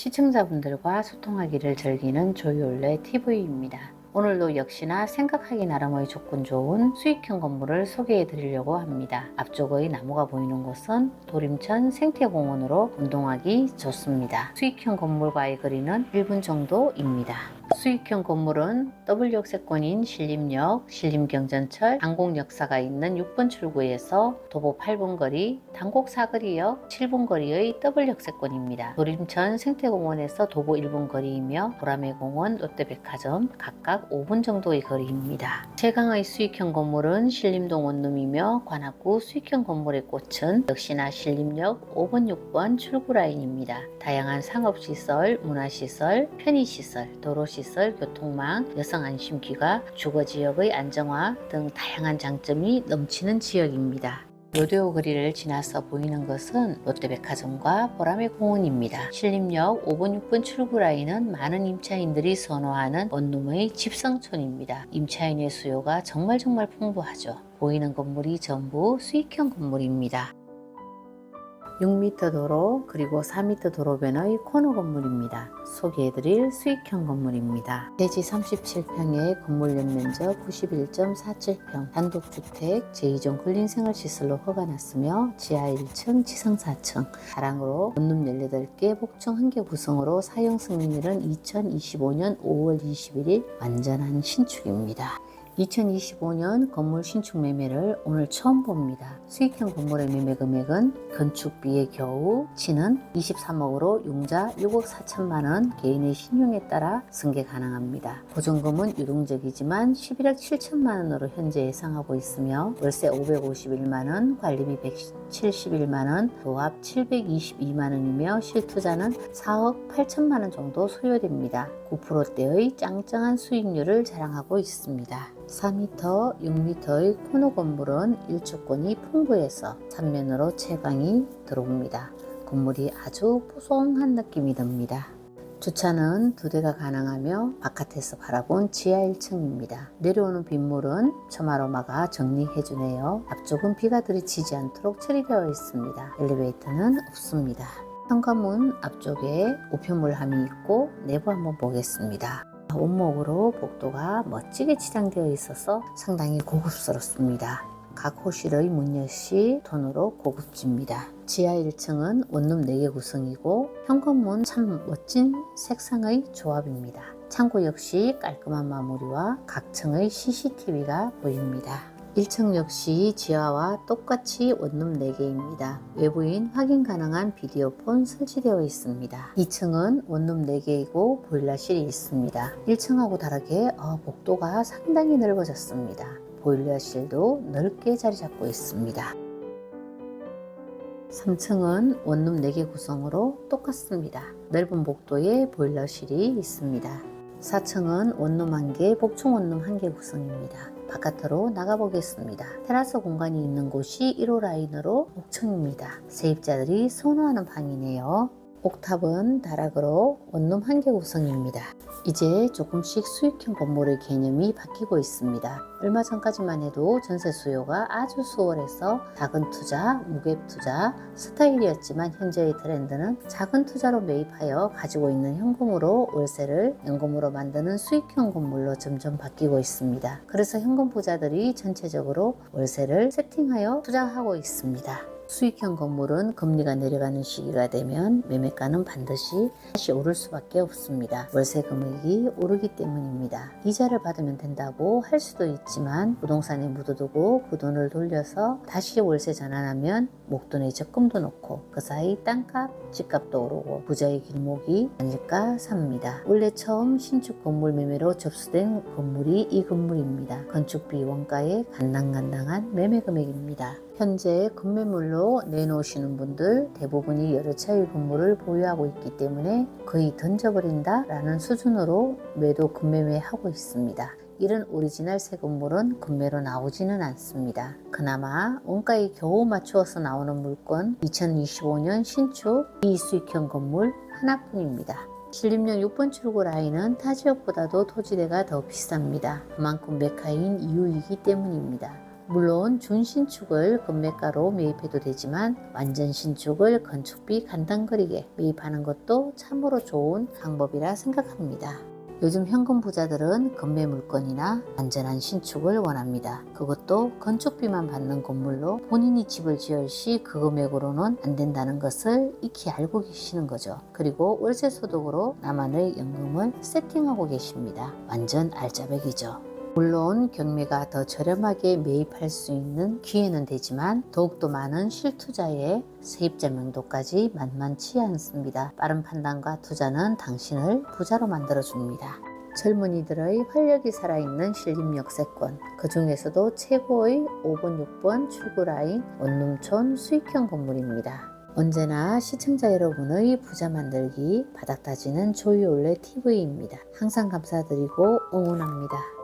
시청자분들과 소통하기를 즐기는 조이올레 TV입니다. 오늘도 역시나 생각하기 나름의 조건 좋은 수익형 건물을 소개해 드리려고 합니다. 앞쪽의 나무가 보이는 곳은 도림천 생태공원으로 운동하기 좋습니다. 수익형 건물과의 거리는 1분 정도입니다. 수익형 건물은 W 역세권인 신림역, 신림경전철, 항공 역사가 있는 6번 출구에서 도보 8분 거리, 당곡 사거리역 7분 거리의 W 역세권입니다. 도림천 생태공원에서 도보 1분 거리이며 보라매공원, 롯데백화점 각각 5분 정도의 거리입니다. 최강의 수익형 건물은 신림동 원룸이며 관악구 수익형 건물의 꽃은 역시나 신림역 5번, 6번 출구 라인입니다. 다양한 상업시설, 문화시설, 편의시설, 도로시설, 교통망, 여성안심기가, 주거지역의 안정화 등 다양한 장점이 넘치는 지역입니다. 로데오 거리를 지나서 보이는 것은 롯데백화점과 보라매 공원입니다. 신림역 5번, 6번 출구 라인은 많은 임차인들이 선호하는 원룸의 집성촌입니다. 임차인의 수요가 정말 정말 풍부하죠. 보이는 건물이 전부 수익형 건물입니다. 6m 도로 그리고 4m 도로변의 코너 건물입니다. 소개해드릴 수익형 건물입니다. 대지 37평에 건물 연면적 91.47평 단독주택 제2종 근린생활시설로 허가났으며 지하 1층 지상 4층 다랑으로 원룸 18개 복층 1개 구성으로 사용 승인일은 2025년 5월 21일 완전한 신축입니다. 2025년 건물 신축 매매를 오늘 처음 봅니다. 수익형 건물의 매매 금액은 건축비에 겨우 치는 23억으로 융자 6억 4천만 원 개인의 신용에 따라 승계 가능합니다. 보증금은 유동적이지만 11억 7천만 원으로 현재 예상하고 있으며 월세 551만 원, 관리비 171만 원, 도합 722만 원이며 실투자는 4억 8천만 원 정도 소요됩니다. 9%대의 짱짱한 수익률을 자랑하고 있습니다. 4m, 6m의 코너 건물은 일조권이 풍부해서 삼면으로 채광이 들어옵니다. 건물이 아주 뽀송한 느낌이 듭니다. 주차는 두 대가 가능하며 바깥에서 바라본 지하 1층입니다. 내려오는 빗물은 처마로마가 정리해주네요. 앞쪽은 비가 들이치지 않도록 처리되어 있습니다. 엘리베이터는 없습니다. 현관문 앞쪽에 우편물함이 있고 내부 한번 보겠습니다. 원목으로 복도가 멋지게 치장되어 있어서 상당히 고급스럽습니다. 각 호실의 문 역시 톤으로 고급집니다. 지하 1층은 원룸 4개 구성이고 현관문 참 멋진 색상의 조합입니다. 창고 역시 깔끔한 마무리와 각 층의 CCTV가 보입니다. 1층 역시 지하와 똑같이 원룸 4개입니다. 외부인 확인 가능한 비디오폰 설치되어 있습니다. 2층은 원룸 4개이고 보일러실이 있습니다. 1층하고 다르게 어, 복도가 상당히 넓어졌습니다. 보일러실도 넓게 자리 잡고 있습니다. 3층은 원룸 4개 구성으로 똑같습니다. 넓은 복도에 보일러실이 있습니다. 4층은 원룸 1개, 복층 원룸 1개 구성입니다. 바깥으로 나가보겠습니다. 테라스 공간이 있는 곳이 1호 라인으로 옥층입니다. 세입자들이 선호하는 방이네요. 옥탑은 다락으로 원룸 한 개 구성입니다. 이제 조금씩 수익형 건물의 개념이 바뀌고 있습니다. 얼마 전까지만 해도 전세 수요가 아주 수월해서 작은 투자, 무갭 투자 스타일이었지만 현재의 트렌드는 작은 투자로 매입하여 가지고 있는 현금으로 월세를 연금으로 만드는 수익형 건물로 점점 바뀌고 있습니다. 그래서 현금 부자들이 전체적으로 월세를 세팅하여 투자하고 있습니다. 수익형 건물은 금리가 내려가는 시기가 되면 매매가는 반드시 다시 오를 수밖에 없습니다. 월세 금액이 오르기 때문입니다. 이자를 받으면 된다고 할 수도 있지만 부동산에 묻어두고 그 돈을 돌려서 다시 월세 전환하면 목돈에 적금도 넣고 그 사이 땅값, 집값도 오르고 부자의 길목이 아닐까 삽니다. 원래 처음 신축 건물 매매로 접수된 건물이 이 건물입니다. 건축비 원가의 간당간당한 매매 금액입니다. 현재 건매물로 내놓으시는 분들 대부분이 여러 차의 건물을 보유하고 있기 때문에 거의 던져버린다 라는 수준으로 매도 급매매 하고 있습니다. 이런 오리지널 새 건물은 금매로 나오지는 않습니다. 그나마 원가에 겨우 맞추어서 나오는 물건 2025년 신축 비수익형 건물 하나뿐입니다. 신림역 6번 출구 라인은 타 지역보다도 토지대가 더 비쌉니다. 그만큼 메카인 이유이기 때문입니다. 물론 준신축을 금매가로 매입해도 되지만 완전 신축을 건축비 간당거리게 매입하는 것도 참으로 좋은 방법이라 생각합니다. 요즘 현금 부자들은 건매 물건이나 안전한 신축을 원합니다. 그것도 건축비만 받는 건물로 본인이 집을 지을 시 그 금액으로는 안 된다는 것을 익히 알고 계시는 거죠. 그리고 월세 소득으로 나만의 연금을 세팅하고 계십니다. 완전 알짜배기죠. 물론 경매가 더 저렴하게 매입할 수 있는 기회는 되지만 더욱더 많은 실투자의 세입자 명도까지 만만치 않습니다. 빠른 판단과 투자는 당신을 부자로 만들어줍니다. 젊은이들의 활력이 살아있는 신림 역세권 그 중에서도 최고의 5번 6번 출구라인 원룸촌 수익형 건물입니다. 언제나 시청자 여러분의 부자 만들기 바닥 다지는 조이올레 TV입니다. 항상 감사드리고 응원합니다.